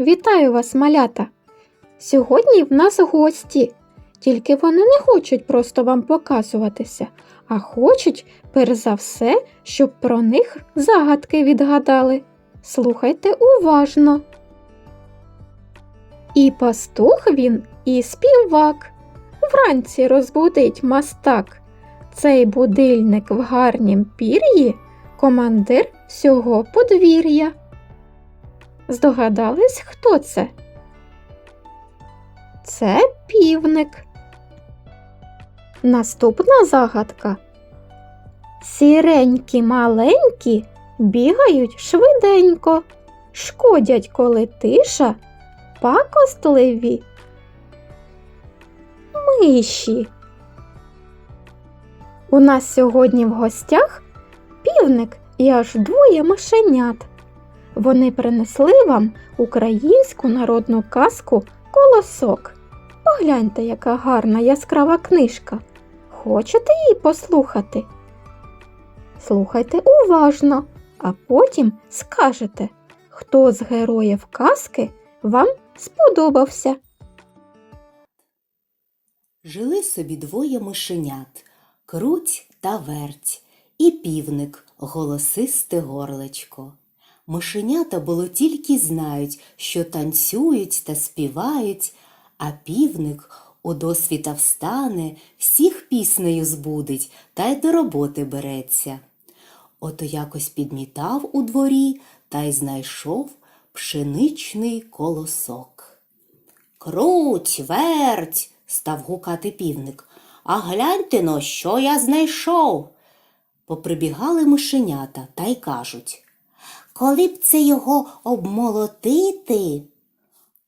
Вітаю вас, малята! Сьогодні в нас гості, тільки вони не хочуть просто вам показуватися, а хочуть, перш за все, щоб про них загадки відгадали. Слухайте уважно. І пастух він, і співак. Вранці розбудить мастак. Цей будильник в гарнім пір'ї командир всього подвір'я. Здогадались, хто це? Це півник. Наступна загадка. Сіренькі маленькі бігають швиденько, шкодять, коли тиша, пакостливі. Миші. У нас сьогодні в гостях півник і аж двоє мишенят. Вони принесли вам українську народну казку Колосок. Погляньте, яка гарна яскрава книжка. Хочете її послухати? Слухайте уважно, а потім скажете, хто з героїв казки вам сподобався. Жили собі двоє мишенят круть та верть, і півник голосисте горлечко. Мишенята було тільки знають, що танцюють та співають, а півник у досвіта встане, всіх піснею збудить та й до роботи береться. Ото якось підмітав у дворі та й знайшов пшеничний колосок. Круть, верть, став гукати півник. А гляньте но, що я знайшов. Поприбігали мишенята та й кажуть. Коли б це його обмолотити?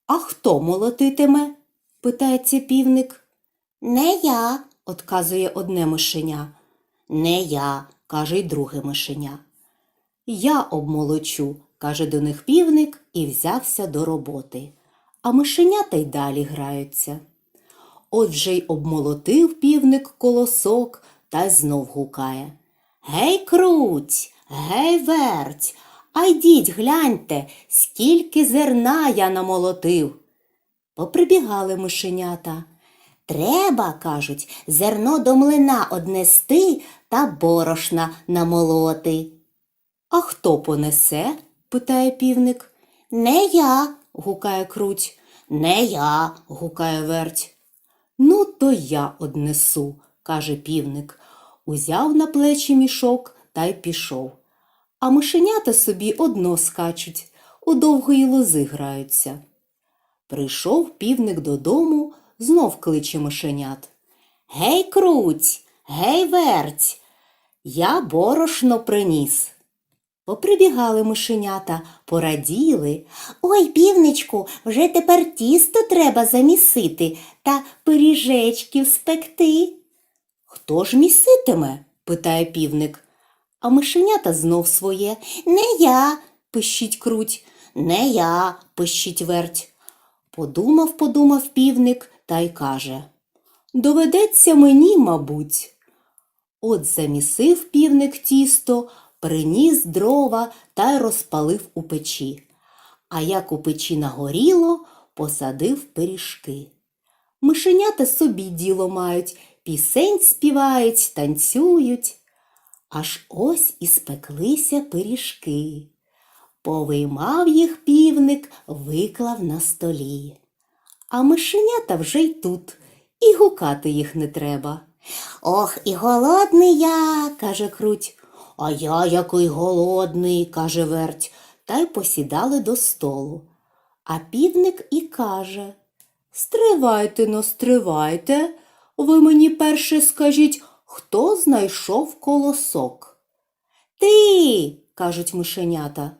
А хто молотитиме? питається півник. Не я, отказує одне мишеня. Не я, каже й друге мишеня. Я обмолочу, каже до них півник і взявся до роботи. А мишенята й далі граються. От вже й обмолотив півник колосок та й знов гукає. Гей, круть, гей, верть, а йдіть, гляньте, скільки зерна я намолотив. Поприбігали мишенята. Треба, кажуть, зерно до млина однести та борошна намолоти. А хто понесе? питає півник. Не я, гукає круть. Не я, гукає верть. Ну, то я однесу, каже півник. Узяв на плечі мішок та й пішов. А мишенята собі одно скачуть, у довгої лози граються. Прийшов півник додому, знов кличе мишенят. Гей, круть, гей, верть, я борошно приніс. Поприбігали мишенята, пораділи. Ой, півничку, вже тепер тісто треба замісити та пиріжечків спекти. Хто ж міситиме? питає півник. А мишенята знов своє. Не я, пищить круть, не я, пищить верть. Подумав, подумав півник та й каже Доведеться мені, мабуть. От замісив півник тісто, приніс дрова та й розпалив у печі. А як у печі нагоріло, посадив пиріжки. Мишенята собі діло мають, пісень співають, танцюють. Аж ось і спеклися пиріжки. Повиймав їх півник, виклав на столі. А мишенята вже й тут, і гукати їх не треба. Ох, і голодний я, каже круть. А я який голодний, каже верть, та й посідали до столу. А півник і каже Стривайте но, стривайте, ви мені перше скажіть, хто знайшов колосок? Ти, кажуть мишенята.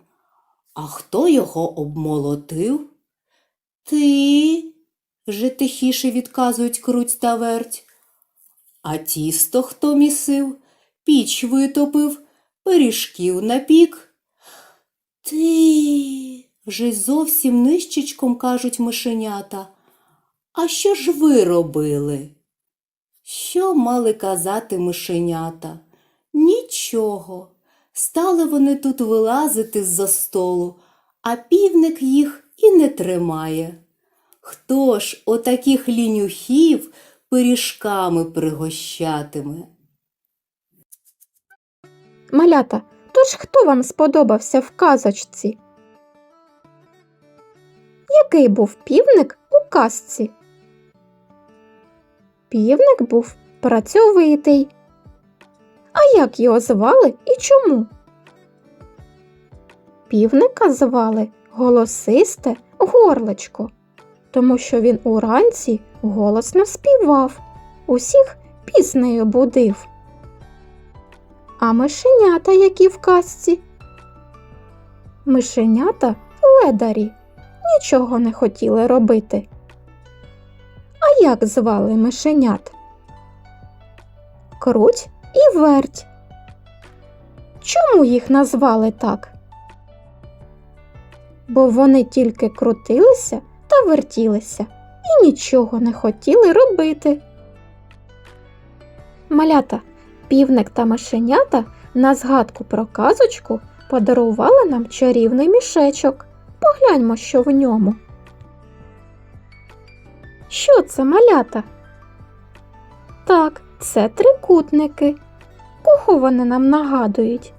А хто його обмолотив? Ти, вже тихіше відказують круть та верть. А тісто хто місив, піч витопив, пиріжків напік. Ти, вже зовсім нищечком кажуть мишенята. А що ж ви робили? Що мали казати мишенята? Нічого. Стали вони тут вилазити з-за столу, а півник їх і не тримає. Хто ж отаких лінюхів пиріжками пригощатиме? Малята, тож хто вам сподобався в казочці? Який був півник у казці? Півник був працьовитий. А як його звали і чому? Півника звали голосисте горлечко, тому що він уранці голосно співав, усіх піснею будив. А мишенята, які в казці? Мишенята ледарі нічого не хотіли робити. Як звали мишенят? Круть і верть. Чому їх назвали так? Бо вони тільки крутилися та вертілися і нічого не хотіли робити. Малята, півник та мишенята на згадку про казочку подарували нам чарівний мішечок. Погляньмо, що в ньому. Що це малята? Так, це трикутники. Кого вони нам нагадують?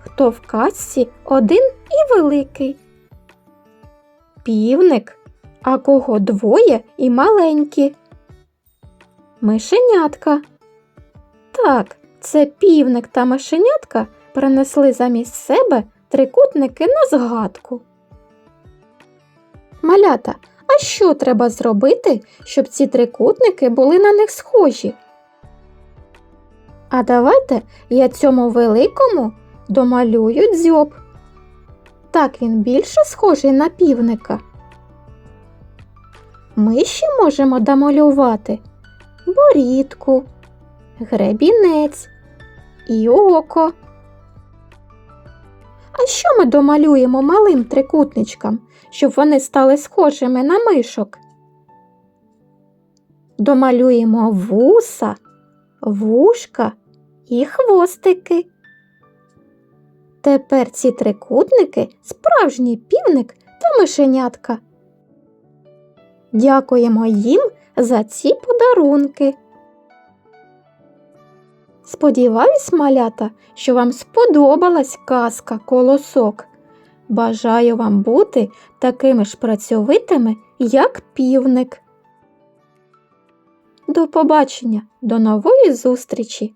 Хто в казці один і великий? Півник, а кого двоє і маленькі? Мишенятка. Так, це півник та мишенятка принесли замість себе трикутники на згадку. Малята, а що треба зробити, щоб ці трикутники були на них схожі? А давайте я цьому великому домалюю дзьоб. Так він більше схожий на півника. Ми ще можемо домалювати борідку, гребінець і око. А що ми домалюємо малим трикутничкам, щоб вони стали схожими на мишок? Домалюємо вуса, вушка і хвостики. Тепер ці трикутники справжній півник та мишенятка. Дякуємо їм за ці подарунки. Сподіваюсь, малята, що вам сподобалась казка Колосок. Бажаю вам бути такими ж працьовитими, як півник. До побачення, до нової зустрічі!